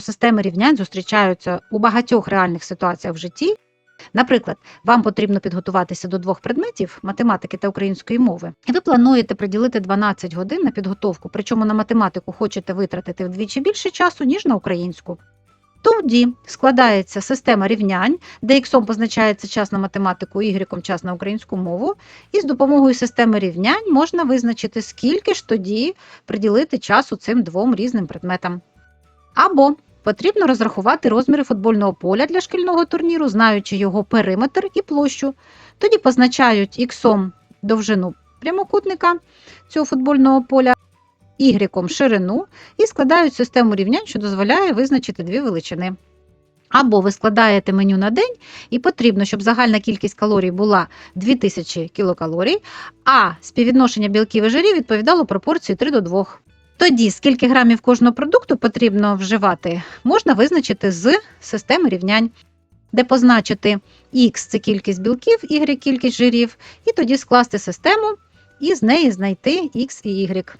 Системи рівнянь зустрічаються у багатьох реальних ситуаціях в житті. Наприклад, вам потрібно підготуватися до двох предметів математики та української мови, і ви плануєте приділити 12 годин на підготовку, причому на математику хочете витратити вдвічі більше часу, ніж на українську. Тоді складається система рівнянь, де іксом позначається час на математику, ігріком час на українську мову, і з допомогою системи рівнянь можна визначити, скільки ж тоді приділити часу цим двом різним предметам. Або потрібно розрахувати розміри футбольного поля для шкільного турніру, знаючи його периметр і площу. Тоді позначають іксом довжину прямокутника цього футбольного поля, ігріком ширину і складають систему рівнянь, що дозволяє визначити дві величини. Або ви складаєте меню на день, і потрібно, щоб загальна кількість калорій була 2000 кілокалорій, а співвідношення білків і жирів відповідало пропорції 3 до 2. Тоді, скільки грамів кожного продукту потрібно вживати, можна визначити з системи рівнянь, де позначити X це кількість білків, Y кількість жирів, і тоді скласти систему і з неї знайти X і Y.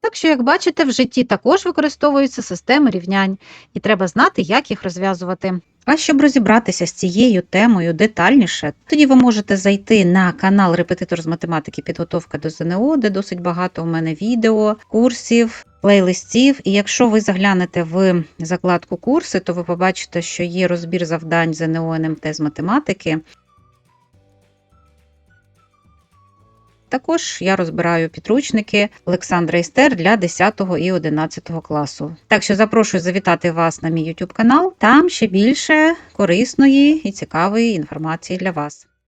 Так що, як бачите, в житті також використовуються системи рівнянь, і треба знати, як їх розв'язувати. А щоб розібратися з цією темою детальніше, тоді ви можете зайти на канал Репетитор з математики підготовка до ЗНО, де досить багато у мене відео, курсів, плейлистів. І якщо ви заглянете в закладку курси, то ви побачите, що є розбір завдань ЗНО НМТ з математики. Також я розбираю підручники Олександра Істер для 10 і 11 класу. Так що запрошую завітати вас на мій YouTube канал. Там ще більше корисної і цікавої інформації для вас.